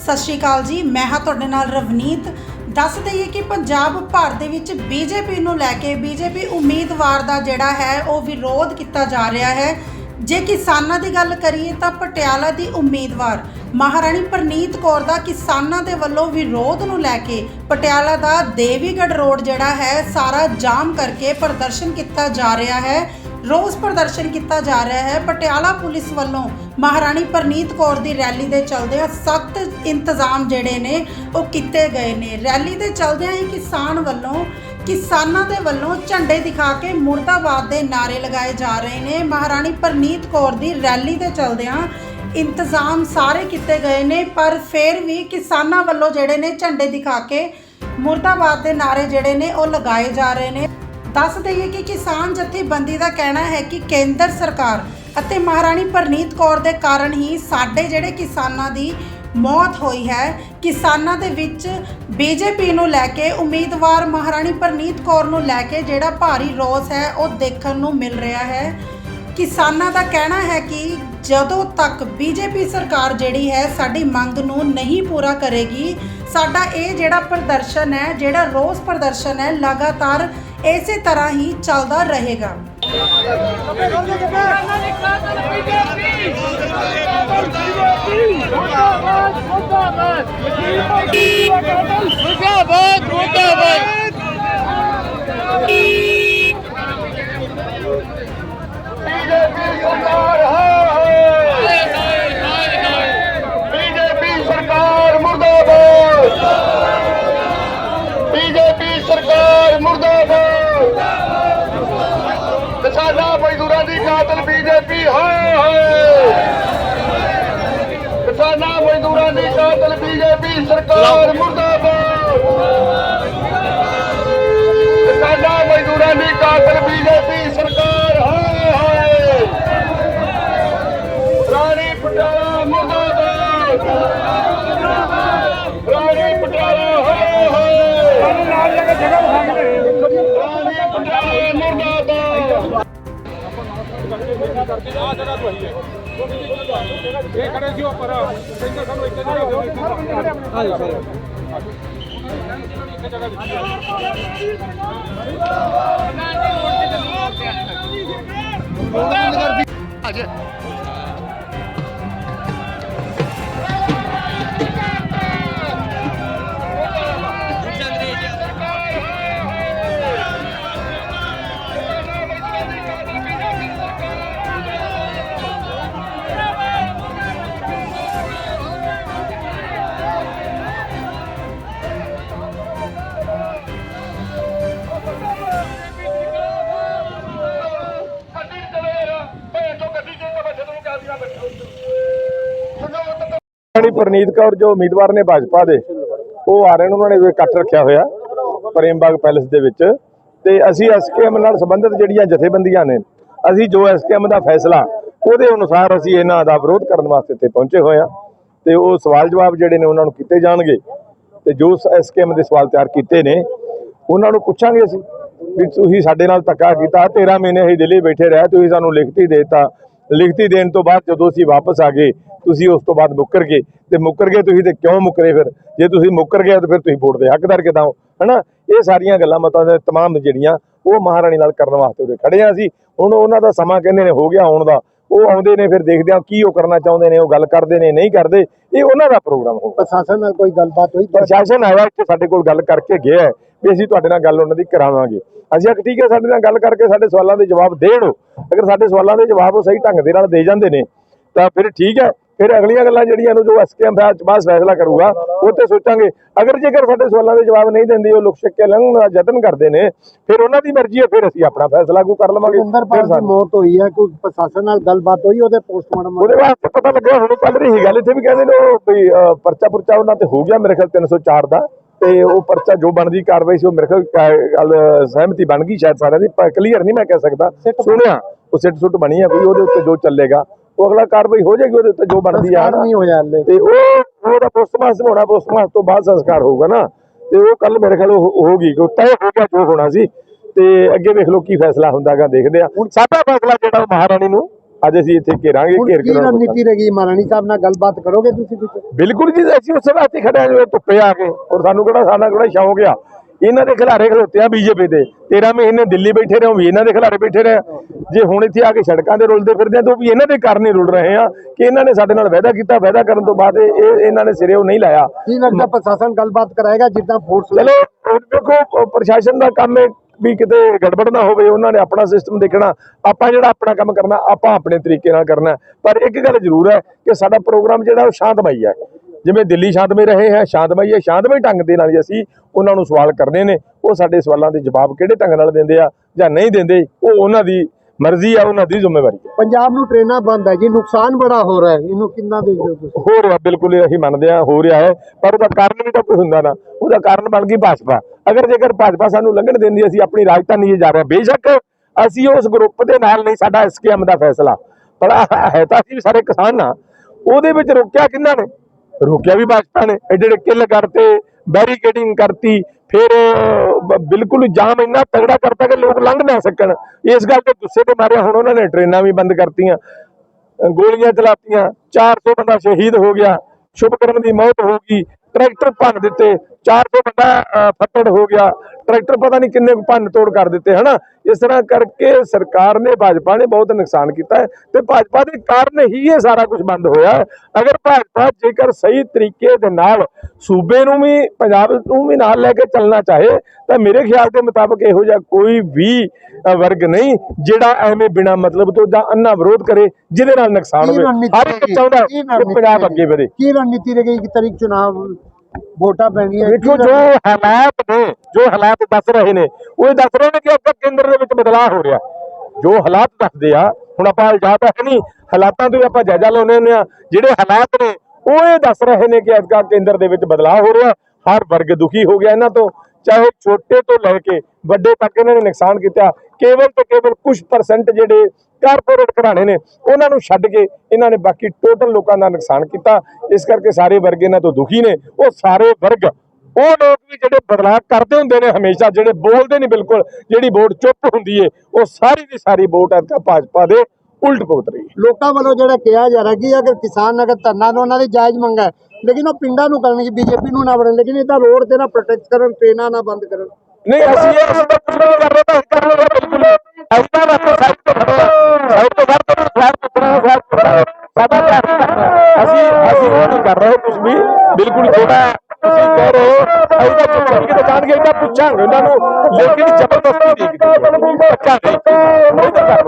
ਸਤਿ ਸ਼੍ਰੀ ਅਕਾਲ ਜੀ, ਮੈਂ ਹਾਂ ਤੁਹਾਡੇ ਨਾਲ ਰਵਨੀਤ। ਦੱਸ ਦਈਏ ਕਿ ਪੰਜਾਬ ਭਰ ਦੇ ਵਿੱਚ ਬੀਜੇਪੀ ਨੂੰ ਲੈ ਕੇ ਬੀਜੇਪੀ ਉਮੀਦਵਾਰ ਦਾ ਜਿਹੜਾ ਹੈ, ਉਹ ਵਿਰੋਧ ਕੀਤਾ ਜਾ ਰਿਹਾ ਹੈ। ਜੇ ਕਿਸਾਨਾਂ ਦੀ ਗੱਲ ਕਰੀਏ ਤਾਂ ਪਟਿਆਲਾ ਦੀ ਉਮੀਦਵਾਰ ਮਹਾਰਾਣੀ ਪ੍ਰਨੀਤ ਕੌਰ ਦਾ ਕਿਸਾਨਾਂ ਦੇ ਵੱਲੋਂ ਵਿਰੋਧ ਨੂੰ ਲੈ ਕੇ ਪਟਿਆਲਾ ਦਾ ਦੇਵੀਗੜ੍ਹ ਰੋਡ ਜਿਹੜਾ ਹੈ, ਸਾਰਾ ਜਾਮ ਕਰਕੇ ਪ੍ਰਦਰਸ਼ਨ ਕੀਤਾ ਜਾ ਰਿਹਾ ਹੈ। ਰੋਸ ਪ੍ਰਦਰਸ਼ਨ ਕੀਤਾ ਜਾ ਰਿਹਾ ਹੈ। ਪਟਿਆਲਾ ਪੁਲਿਸ ਵੱਲੋਂ ਮਹਾਰਾਣੀ ਪਰਨੀਤ ਕੌਰ ਦੀ ਰੈਲੀ ਦੇ ਚਲਦਿਆਂ ਸਖਤ ਇੰਤਜ਼ਾਮ ਜਿਹੜੇ ਨੇ, ਉਹ ਕੀਤੇ ਗਏ ਨੇ। ਰੈਲੀ ਦੇ ਚਲਦਿਆਂ ਹੀ ਕਿਸਾਨ ਵੱਲੋਂ, ਕਿਸਾਨਾਂ ਦੇ ਵੱਲੋਂ ਝੰਡੇ ਦਿਖਾ ਕੇ ਮੁਰਦਾਬਾਦ ਦੇ ਨਾਰੇ ਲਗਾਏ ਜਾ ਰਹੇ ਨੇ। ਮਹਾਰਾਣੀ ਪਰਨੀਤ ਕੌਰ ਦੀ ਰੈਲੀ ਦੇ ਚਲਦਿਆਂ ਇੰਤਜ਼ਾਮ ਸਾਰੇ ਕੀਤੇ ਗਏ ਨੇ, ਪਰ ਫਿਰ ਵੀ ਕਿਸਾਨਾਂ ਵੱਲੋਂ ਜਿਹੜੇ ਨੇ ਝੰਡੇ ਦਿਖਾ ਕੇ ਮੁਰਦਾਬਾਦ ਦੇ ਨਾਰੇ ਜਿਹੜੇ ਨੇ, ਉਹ ਲਗਾਏ ਜਾ ਰਹੇ ਨੇ। ਦੱਸ ਦਈਏ ਕਿ ਕਿਸਾਨ ਜਥੇਬੰਦੀ ਦਾ ਕਹਿਣਾ ਹੈ ਕਿ ਕੇਂਦਰ ਸਰਕਾਰ ਅਤੇ ਮਹਾਰਾਣੀ ਪਰਨੀਤ ਕੌਰ ਦੇ ਕਾਰਨ ਹੀ ਸਾਡੇ ਜਿਹੜੇ ਕਿਸਾਨਾਂ ਦੀ ਮੌਤ ਹੋਈ ਹੈ, ਕਿਸਾਨਾਂ ਦੇ ਵਿੱਚ ਬੀਜੇਪੀ ਨੂੰ ਲੈ ਕੇ, ਉਮੀਦਵਾਰ ਮਹਾਰਾਣੀ ਪਰਨੀਤ ਕੌਰ ਨੂੰ ਲੈ ਕੇ ਜਿਹੜਾ ਭਾਰੀ ਰੋਸ ਹੈ, ਉਹ ਦੇਖਣ ਨੂੰ ਮਿਲ ਰਿਹਾ ਹੈ। ਕਿਸਾਨਾਂ ਦਾ ਕਹਿਣਾ ਹੈ ਕਿ ਜਦੋਂ ਤੱਕ ਬੀਜੇਪੀ ਸਰਕਾਰ ਜਿਹੜੀ ਹੈ, ਸਾਡੀ ਮੰਗ ਨੂੰ ਨਹੀਂ ਪੂਰਾ ਕਰੇਗੀ, ਸਾਡਾ ਇਹ ਜਿਹੜਾ ਪ੍ਰਦਰਸ਼ਨ ਹੈ, ਜਿਹੜਾ ਰੋਸ ਪ੍ਰਦਰਸ਼ਨ ਹੈ, ਲਗਾਤਾਰ ਇਸੇ ਤਰ੍ਹਾਂ ਹੀ ਚੱਲਦਾ ਰਹੇਗਾ। ਮੁਰਦਾਬਾਦ ਮੁਰਦਾਬਾਦ ਬੀਜੇਪੀ ਸਰਕਾਰ ਮੁਰਦਾਬਾਦ ਬੀਜੇਪੀ ਸਰਕਾਰ ਮੁਰਦਾਬਾਦ ਕਿਸਾਨਾਂ ਮਜ਼ਦੂਰਾਂ ਦੀ ਕਾਤਲ ਬੀਜੇਪੀ ਹਾਏ ਹਾਏ ਕਿਸਾਨਾਂ ਮਜ਼ਦੂਰਾਂ ਦੀ ਕਾਤਲ ਬੀਜੇਪੀ ਸਰਕਾਰ ਮੁਰਦਾਬਾਦ ਕਿਸਾਨਾਂ ਮਜ਼ਦੂਰਾਂ ਦੀ ਕਾਤਲ ਬੀਜੇਪੀ ਸਰਕਾਰ ਹਾਏ ਹਾਏ ਰਾਣੀ ਪਟਿਆਲਾ ਮੁਰਦਾਬਾਦ ਰਾਣੀ ਪਟਿਆਲਾ ਹਾਏ ਹਾਏ ਨਾਲ ਲੈ ਕੇ ਜਗ੍ਹਾ ਰਾਣੀ ਪਟਿਆਲਾ ਮੁਰਦਾਬਾਦ ਇਹ ਖੜੇ ਸੀ ਉੱਪਰ ਕਹਿੰਦੇ ਸਾਨੂੰ ਇੱਕ ਜਗ੍ਹਾ ਦਿਓ ਇੱਕ ਹਾਂ ਸਰ ਇੱਕ ਜਗ੍ਹਾ ਦਿੱਤੀ ਗੱਡੀ ਰਾਣੀ ਪ੍ਰਨੀਤ ਕੌਰ ਜੋ ਉਮੀਦਵਾਰ ਨੇ ਭਾਜਪਾ ਦੇ, ਉਹ ਆ ਰਹੇ ਨੇ, ਉਹਨਾਂ ਨੇ ਇਕੱਠ ਰੱਖਿਆ ਹੋਇਆ ਪ੍ਰੇਮ ਬਾਗ ਪੈਲੇਸ ਦੇ ਵਿੱਚ। ਤੇ ਅਸੀਂ ਐਸਕੇਐਮ ਨਾਲ ਸੰਬੰਧਿਤ ਜਿਹੜੀਆਂ ਜਥੇਬੰਦੀਆਂ ਨੇ, ਅਸੀਂ ਜੋ ਐਸਕੇਐਮ ਦਾ ਫੈਸਲਾ, ਉਹਦੇ ਅਨੁਸਾਰ ਅਸੀਂ ਇਹਨਾਂ ਦਾ ਵਿਰੋਧ ਕਰਨ ਵਾਸਤੇ ਇੱਥੇ ਪਹੁੰਚੇ ਹੋਏ ਆ ਤੇ ਉਹ ਸਵਾਲ ਜਵਾਬ ਜਿਹੜੇ ਨੇ, ਉਹਨਾਂ ਨੂੰ ਕੀਤੇ ਜਾਣਗੇ। ਤੇ ਜੋ ਐਸਕੇਐਮ ਦੇ ਸਵਾਲ ਤਿਆਰ ਕੀਤੇ ਨੇ, ਉਹਨਾਂ ਨੂੰ ਪੁੱਛਾਂਗੇ ਅਸੀਂ ਵੀ ਤੁਸੀਂ ਸਾਡੇ ਨਾਲ ਧੱਕਾ ਕੀਤਾ 13 ਮਹੀਨੇ ਅਸੀਂ ਦਿੱਲੀ ਬੈਠੇ ਰਹੇ, ਤੁਸੀਂ ਸਾਨੂੰ ਲਿਖਤੀ ਦੇਤਾ। ਲਿਖਤੀ ਦੇਣ ਤੋਂ ਬਾਅਦ ਜਦੋਂ ਅਸੀਂ ਵਾਪਸ ਆ ਗਏ, ਤੁਸੀਂ ਉਸ ਤੋਂ ਬਾਅਦ ਮੁੱਕਰ ਗਏ। ਤੇ ਮੁੱਕਰ ਗਏ ਤੁਸੀਂ ਤੇ ਕਿਉਂ ਮੁੱਕਰੇ ਫਿਰ? ਜੇ ਤੁਸੀਂ ਮੁੱਕਰ ਗਏ ਤਾਂ ਫਿਰ ਤੁਸੀਂ ਵੋਟ ਦੇ ਹੱਕਦਾਰ ਕਿਦਾਂ ਹੋ? ਹਨਾ? ਇਹ ਸਾਰੀਆਂ ਗੱਲਾਂ ਮਤਾਂ ਦੇ ਤਮਾਮ ਜਿਹੜੀਆਂ ਉਹ ਮਹਾਰਾਣੀ ਨਾਲ ਕਰਨ ਵਾਸਤੇ ਉਰੇ ਖੜੇ ਆ ਅਸੀਂ। ਹੁਣ ਉਹਨਾਂ ਦਾ ਸਮਾਂ ਕਹਿੰਦੇ ਨੇ ਹੋ ਗਿਆ ਆਉਣ ਦਾ। ਉਹ ਆਉਂਦੇ ਨੇ ਫਿਰ ਦੇਖਦੇ ਆ ਕੀ ਉਹ ਕਰਨਾ ਚਾਹੁੰਦੇ ਨੇ ਉਹ ਗੱਲ ਕਰਦੇ ਨੇ ਨਹੀਂ ਕਰਦੇ ਇਹ ਉਹਨਾਂ ਦਾ ਪ੍ਰੋਗਰਾਮ ਹੋਊਗਾ। ਪ੍ਰਸ਼ਾਸਨ ਨਾਲ ਕੋਈ ਗੱਲਬਾਤ ਹੋਈ? ਪ੍ਰਸ਼ਾਸਨ ਆਇਆ ਇੱਥੇ ਸਾਡੇ ਕੋਲ ਗੱਲ ਕਰਕੇ ਗਿਆ ਹੈ ਵੀ ਅਸੀਂ ਤੁਹਾਡੇ ਨਾਲ ਗੱਲ ਉਹਨਾਂ ਦੀ ਕਰਾਵਾਂਗੇ। ਅਸੀਂ ਆਖ ਠੀਕ ਹੈ ਸਾਡੇ ਨਾਲ ਗੱਲ ਕਰਕੇ ਸਾਡੇ ਸਵਾਲਾਂ ਦੇ ਜਵਾਬ ਦੇਣ। ਅਗਰ ਸਾਡੇ ਸਵਾਲਾਂ ਦੇ ਜਵਾਬ ਉਹ ਸਹੀ ਢੰਗ ਦੇ ਨਾਲ ਦੇ ਜਾਂਦੇ ਨੇ ਤਾਂ ਫਿਰ ਠੀਕ ਹੈ ਫਿਰ ਅਗਲੀਆਂ ਗੱਲਾਂ ਜਿਹੜੀਆਂ ਨੂੰ ਜੋ ਐਸਕੇਐਮ ਬਾਅਦ ਬਾਅਦ ਫੈਸਲਾ ਕਰੂਗਾ ਉਹ ਤੇ ਸੋਚਾਂਗੇ। ਅਗਰ ਜੇਕਰ ਸਾਡੇ ਸਵਾਲਾਂ ਦੇ ਜਵਾਬ ਨਹੀਂ ਦਿੰਦੀ ਉਹ ਲੁਕ ਛਿਪ ਕੇ ਲੰਘਣ ਦਾ ਯਤਨ ਕਰਦੇ ਨੇ ਫਿਰ ਉਹਨਾਂ ਦੀ ਮਰਜ਼ੀ ਹੈ ਫਿਰ ਅਸੀਂ ਆਪਣਾ ਫੈਸਲਾ ਕੋ ਕਰ ਲਵਾਂਗੇ। ਇੰਦਰਪਾਲ ਫਿਰ ਦੀ ਮੌਤ ਹੋਈ ਹੈ ਕੋਈ ਪ੍ਰਸ਼ਾਸਨ ਨਾਲ ਗੱਲਬਾਤ ਹੋਈ ਉਹਦੇ ਪੋਸਟਮਾਰਟਮ ਉਹਦੇ ਵਾਸਤੇ ਪਤਾ ਲੱਗਿਆ ਹੁਣ ਚੱਲ ਰਹੀ ਗੱਲ ਇੱਥੇ ਵੀ ਕਹਿੰਦੇ ਨੇ ਉਹ ਵੀ ਪਰਚਾ ਪੁਰਚਾ ਉਹਨਾਂ ਤੇ ਹੋ ਗਿਆ ਮੇਰੇ ਖਿਆਲ 304 ਦਾ ਤੇ ਉਹ ਪਰਚਾ ਜੋ ਬਣਦੀ ਕਾਰਵਾਈ ਸੀ ਉਹ ਮੇਰੇ ਖਿਆਲ ਗੱਲ ਸਹਿਮਤੀ ਬਣ ਗਈ ਸ਼ਾਇਦ ਸਾਰਿਆਂ ਦੀ ਕਲੀਅਰ ਨਹੀਂ ਮੈਂ ਕਹਿ ਸਕਦਾ। ਸੁਣਿਆ ਉਹ ਸਿੱਟ ਸੁੱਟ ਬਣੀ ਆ ਕੋਈ ਉਹਦੇ ਉੱਤੇ ਜੋ ਚੱਲੇਗਾ। ਉਹ ਅਗਲਾ ਕਾਰਵਾਈ ਹੋ ਜਾਏਗੀ ਉਹਦੇ ਉੱਤੇ ਜੋ ਬਣਦੀ ਆ ਨਹੀਂ ਹੋਇਆ ਹਲੇ ਤੇ ਉਹ ਉਹਦਾ ਪੋਸਟਮਾਰਟਮ ਹੋਣਾ ਪੋਸਟਮਾਰਟਮ ਤੋਂ ਬਾਅਦ ਸੰਸਕਾਰ ਹੋਊਗਾ ਨਾ। ਤੇ ਉਹ ਕੱਲ ਮੇਰੇ ਖਿਆਲ ਹੋਊਗੀ ਕਿ ਤੈਅ ਹੋ ਗਿਆ ਜੋ ਹੋਣਾ ਸੀ। ਤੇ ਅੱਗੇ ਵੇਖ ਲਓ ਕੀ ਫੈਸਲਾ ਹੁੰਦਾਗਾ ਦੇਖਦੇ ਆ। ਹੁਣ ਸਾਡਾ ਫੈਸਲਾ ਜਿਹੜਾ ਮਹਾਰਾਣੀ ਨੂੰ? ਅੱਜ ਅਸੀਂ ਇੱਥੇ ਘੇਰਾਂਗੇ ਘੇਰ ਕੀ ਰਣਨੀਤੀ ਰਹੇਗੀ? ਮਹਾਰਾਣੀ ਸਾਹਿਬ ਨਾਲ ਗੱਲਬਾਤ ਕਰੋਗੇ ਤੁਸੀਂ ਕੁਝ ਬਿਲਕੁਲ ਜੀ ਅਸੀਂ ਉਸ ਵਾਸਤੇ ਖੜੇ ਹਾਂ ਜਿਵੇਂ ਧੁੱਪੇ ਆ ਕੇ। ਔਰ ਸਾਨੂੰ ਕਿਹੜਾ ਸਾਡਾ ਕਿਹੜਾ ਸ਼ੌਂਕ ਆ? ਇਹਨਾਂ ਦੇ ਖਿਲਾਰੇ ਖਲੋਤੇ ਆ ਬੀਜੇਪੀ ਦੇ। 13 ਮਹੀਨੇ ਦਿੱਲੀ ਬੈਠੇ ਰਹੇ ਵੀ ਇਹਨਾਂ ਦੇ ਖਿਲਾਰੇ ਬੈਠੇ ਰਹੇ। ਜੇ ਹੁਣ ਇੱਥੇ ਆ ਕੇ ਸੜਕਾਂ ਤੇ ਰੁਲਦੇ ਫਿਰਦੇ ਆ ਤਾਂ ਵੀ ਇਹਨਾਂ ਦੇ ਕਾਰਨ ਹੀ ਰੁਲ ਰਹੇ ਆ ਕਿ ਇਹਨਾਂ ਨੇ ਸਾਡੇ ਨਾਲ ਵਾਅਦਾ ਕੀਤਾ ਵਾਅਦਾ ਕਰਨ ਤੋਂ ਬਾਅਦ ਇਹ ਇਹ- ਇਹਨਾਂ ਨੇ ਸਿਰੇ ਉਹ ਨਹੀਂ ਲਾਇਆ। ਕੀ ਲੱਗਦਾ ਪ੍ਰਸ਼ਾਸਨ ਗੱਲਬਾਤ ਕਰਾਏਗਾ ਜਿੱਦਾਂ ਫੋਰਸ ਚਲੋ ਦੇਖੋ ਪ੍ਰਸ਼ਾਸਨ ਦਾ ਕੰਮ ਹੈ ਵੀ ਕਿਤੇ ਗੜਬੜ ਨਾ ਹੋਵੇ ਉਹਨਾਂ ਨੇ ਆਪਣਾ ਸਿਸਟਮ ਦੇਖਣਾ ਆਪਾਂ ਜਿਹੜਾ ਆਪਣਾ ਕੰਮ ਕਰਨਾ ਆਪਾਂ ਆਪਣੇ ਤਰੀਕੇ ਨਾਲ ਕਰਨਾ। ਪਰ ਇੱਕ ਗੱਲ ਜ਼ਰੂਰ ਹੈ ਕਿ ਸਾਡਾ ਪ੍ਰੋਗਰਾਮ ਜਿਹੜਾ ਉਹ ਸ਼ਾਂਤਮਈ ਹੈ। ਜਿਵੇਂ ਦਿੱਲੀ ਸ਼ਾਂਤਮਈ ਰਹੇ ਹੈ ਸ਼ਾਂਤਮਈ ਹੈ ਸ਼ਾਂਤਮਈ ਢੰਗ ਦੇ ਨਾਲ ਹੀ ਅਸੀਂ ਉਹਨਾਂ ਨੂੰ ਸਵਾਲ ਕਰਨੇ ਨੇ ਉਹ ਸਾਡੇ ਸਵਾਲਾਂ ਦੇ ਜਵਾਬ ਕਿਹੜੇ ਢੰਗ ਨਾਲ ਦਿੰਦੇ ਆ ਜਾਂ ਨਹੀਂ ਦਿੰਦੇ ਉਹ ਉਹਨਾਂ ਦੀ ਮਰਜ਼ੀ ਆ ਉਹਨਾਂ ਦੀ ਜ਼ਿੰਮੇਵਾਰੀ ਹੈ ਪੰਜਾਬ ਨੂੰ ਟ੍ਰੇਨਾਂ ਬੰਦ ਹੈ ਜੀ ਨੁਕਸਾਨ ਬੜਾ ਹੋ ਰਿਹਾ ਹੈ ਇਹਨੂੰ ਕਿੰਨਾ ਦੇਖਦੇ ਹੋ ਤੁਸੀਂ? ਹੋ ਰਿਹਾ ਬਿਲਕੁਲ ਅਸੀਂ ਮੰਨਦੇ ਆ ਹੋ ਰਿਹਾ ਹੈ ਪਰ ਉਹਦਾ ਕਾਰਨ ਵੀ ਤਾਂ ਕੋਈ ਹੁੰਦਾ ਨਾ ਉਹਦਾ ਕਾਰਨ ਬਣ ਗਈ ਭਾਜਪਾ। ਅਗਰ ਜੇਕਰ ਭਾਜਪਾ ਸਾਨੂੰ ਲੰਘਣ ਦਿੰਦੀ ਅਸੀਂ ਆਪਣੀ ਰਾਜਧਾਨੀ 'ਚ ਜਾ ਰਹੇ ਬੇਸ਼ੱਕ ਅਸੀਂ ਉਸ ਗਰੁੱਪ ਦੇ ਨਾਲ ਨਹੀਂ ਸਾਡਾ ਐਸਕੇਐਮ ਦਾ ਫੈਸਲਾ। ਪਰ ਹੈ ਤਾਂ ਅਸੀਂ ਵੀ ਸਾਰੇ ਕਿਸਾਨ ਆ ਉਹਦੇ ਵਿੱਚ ਰੋਕਿਆ ਕਿੰਨਾ ਨੇ? ਰੋਕਿਆ ਵੀ ਭਾਜਪਾ ਨੇ ਐਡੇ ਐਡੇ ਕਿੱਲ ਕਰਤੇ, ਬੈਰੀਕੇਡਿੰਗ ਕਰਤੀ, ਫਿਰ ਬਿਲਕੁਲ ਜਾਮ ਇੰਨਾ ਤਗੜਾ ਕਰਤਾ ਕਿ ਲੋਕ ਲੰਘ ਨਾ ਸਕਣ। ਇਸ ਗੱਲ ਤੇ ਗੁੱਸੇ ਤੇ ਮਾਰਿਆ, ਹੁਣ ਉਹਨਾਂ ਨੇ ਟ੍ਰੇਨਾਂ ਵੀ ਬੰਦ ਕਰਤੀਆਂ ਗੋਲੀਆਂ ਚਲਾਤੀਆਂ 400 ਬੰਦਾ ਸ਼ਹੀਦ ਹੋ ਗਿਆ, ਸ਼ੁਭਕਰਨ ਦੀ ਮੌਤ ਹੋ ਗਈ, ਟਰੈਕਟਰ ਭੰਨ ਦਿੱਤੇ 400 ਬੰਦਾ ਫੱਟੜ ਹੋ ਗਿਆ। ਟਰੈਕਟਰ ਪਤਾ ਨਹੀਂ ਕਿੰਨੇ ਕੁ ਭੰਨ ਤੋੜ ਕਰ ਦਿੱਤੇ ਹਨਾ? ਇਸ ਤਰ੍ਹਾਂ ਕਰਕੇ ਸਰਕਾਰ ਨੇ ਭਾਜਪਾ ਨੇ ਬਹੁਤ ਨੁਕਸਾਨ ਕੀਤਾ ਹੈ ਤੇ ਭਾਜਪਾ ਦੇ ਕਾਰਨ ਹੀ ਇਹ ਸਾਰਾ ਕੁਝ ਬੰਦ ਹੋਇਆ ਅਗਰ ਭਾਜਪਾ ਜੇਕਰ ਸਹੀ ਤਰੀਕੇ ਦੇ ਨਾਲ ਸੂਬੇ ਨੂੰ ਵੀ ਪੰਜਾਬ ਨੂੰ ਵੀ ਨਾਲ ਲੈ ਕੇ ਚੱਲਣਾ ਚਾਹੇ ਤਾਂ ਮੇਰੇ ਖਿਆਲ ਦੇ ਮੁਤਾਬਕ ਇਹੋ ਜਿਹਾ ਕੋਈ ਵੀ ਵਰਗ ਨਹੀਂ ਜਿਹੜਾ ਐਵੇਂ ਬਿਨਾ ਮਤਲਬ ਤੋਂ ਜਾਂ ਅੰਨਾ ਵਿਰੋਧ ਕਰੇ ਜਿਹਦੇ ਨਾਲ ਨੁਕਸਾਨ ਕੀ ਹੋਵੇ। ਹਰ ਇੱਕ? ਚਾਹੁੰਦਾ ਕੀ ਕਿ ਪੰਜਾਬ? ਅੱਗੇ ਵਧੇ। ਕੀ ਰਣਨੀਤੀ ਰਹੇਗੀ ਇੱਕ ਤਰੀਕ ਚੁਣਾਵ ਵੋਟਾਂ ਪੈਣੀਆਂ ਦੇਖੋ ਜੋ ਹਾਲਾਤ ਨੇ ਜੋ ਹਾਲਾਤ ਦੱਸ ਰਹੇ ਨੇ ਉਹ ਇਹ ਦੱਸ ਰਹੇ ਨੇ ਕਿ ਅੱਗੇ ਕੇਂਦਰ ਦੇ ਵਿੱਚ ਬਦਲਾਅ ਹੋ ਰਿਹਾ। ਜੋ ਹਾਲਾਤ ਦੱਸਦੇ ਆ ਹੁਣ ਆਪਾਂ ਇਲਜ਼ਾਮ ਹੈ ਨਹੀਂ ਹਾਲਾਤਾਂ ਤੋਂ ਆਪਾਂ ਜਾਇਜ਼ਾ ਲਾਉਂਦੇ ਹੁੰਦੇ ਆ। ਜਿਹੜੇ ਹਾਲਾਤ ਨੇ ਉਹ ਇਹ ਦੱਸ ਰਹੇ ਨੇ ਕਿ ਅੱਗਾ ਕੇਂਦਰ ਦੇ ਵਿੱਚ ਬਦਲਾਅ ਹੋ ਰਿਹਾ। ਹਰ ਵਰਗ ਦੁਖੀ ਹੋ ਗਿਆ ਇਹਨਾਂ ਤੋਂ। ਚਾਹੇ ਛੋਟੇ ਤੋਂ ਲੈ ਕੇ ਵੱਡੇ ਤੱਕ ਇਹਨਾਂ ਨੇ ਨੁਕਸਾਨ ਕੀਤਾ, ਕੇਵਲ ਤੇ ਕੇਵਲ ਕੁਝ ਪਰਸੈਂਟ ਜਿਹੜੇ ਕਾਰਪੋਰੇਟ ਘਰਾਣੇ ਨੇ, ਉਹਨਾਂ ਨੂੰ ਛੱਡ ਕੇ ਇਹਨਾਂ ਨੇ ਬਾਕੀ ਟੋਟਲ ਲੋਕਾਂ ਦਾ ਨੁਕਸਾਨ ਕੀਤਾ। ਇਸ ਕਰਕੇ ਸਾਰੇ ਵਰਗ ਇਹਨਾਂ ਤੋਂ ਦੁਖੀ ਨੇ। ਉਹ ਸਾਰੇ ਵਰਗ, ਉਹ ਲੋਕ ਵੀ ਜਿਹੜੇ ਬਦਲਾਅ ਕਰਦੇ ਹੁੰਦੇ ਨੇ ਹਮੇਸ਼ਾ, ਜਿਹੜੇ ਬੋਲਦੇ ਨਹੀਂ ਬਿਲਕੁਲ, ਜਿਹੜੀ ਵੋਟ ਚੁੱਪ ਹੁੰਦੀ ਏ, ਉਹ ਸਾਰੀ ਦੀ ਸਾਰੀ ਵੋਟ ਐਤਕਾ ਭਾਜਪਾ ਦੇ ਉਲਟ ਭੁਗਤ ਰਹੀ ਹੈ ਲੋਕਾਂ ਵੱਲੋਂ ਜਿਹੜਾ ਕਿਹਾ ਜਾ ਰਿਹਾ ਕਿ ਅਗਰ ਕਿਸਾਨ ਅਗਰ ਧਰਨਾ ਤੋਂ ਉਹਨਾਂ ਦੀ ਜਾਇਜ਼ ਮੰਗ ਹੈ ਲੇਕਿਨ ਉਹ ਪਿੰਡਾਂ ਨੂੰ ਕਰਨਗੇ ਬੀਜੇਪੀ ਨੂੰ ਨਾ ਵੜਨ ਲੇਕਿਨ ਇਹ ਤਾਂ ਰੋਡ ਤੇ ਨਾ ਪ੍ਰੋਟੈਕਟ ਕਰਨ ਟ੍ਰੇਨਾਂ ਨਾ ਬੰਦ ਕਰਨ ਨਹੀਂ ਅਸੀਂ ਇਹ ਸਭ ਕੁਝ ਨਹੀਂ ਕਰ ਰਹੇ ਤਾਂ ਕਰ ਰਹੇ ਬਿਲਕੁਲ ਐਸਾ ਵਾਸਤੇ ਸਾਈਡ ਤੇ ਖੜੋ ਸਾਈਡ ਤੇ ਕੇ ਸਾਈਡ ਤੇ ਖੜੋ ਸਾਈਡ ਤੇ ਖੜੋ ਸਾਡਾ। ਅਸੀਂ ਅਸੀਂ ਉਹ ਨਹੀਂ ਕਰ ਰਹੇ ਕੁਝ ਵੀ ਬਿਲਕੁਲ ਜਿਹੜਾ ਤੁਸੀਂ ਕਹਿ ਰਹੇ ਹੋ ਅਸੀਂ ਤਾਂ ਚੁੱਪ ਤਾਂ ਜਾਣਗੇ ਇਹਦਾ ਪੁੱਛਾਂਗੇ ਉਹਨਾਂ ਨੂੰ ਲੇਕਿਨ ਜ਼ਬਰਦਸਤੀ ਨਹੀਂ ਪੱਕਾ ਨਹੀਂ ਨਹੀਂ ਤਾਂ ਕਰ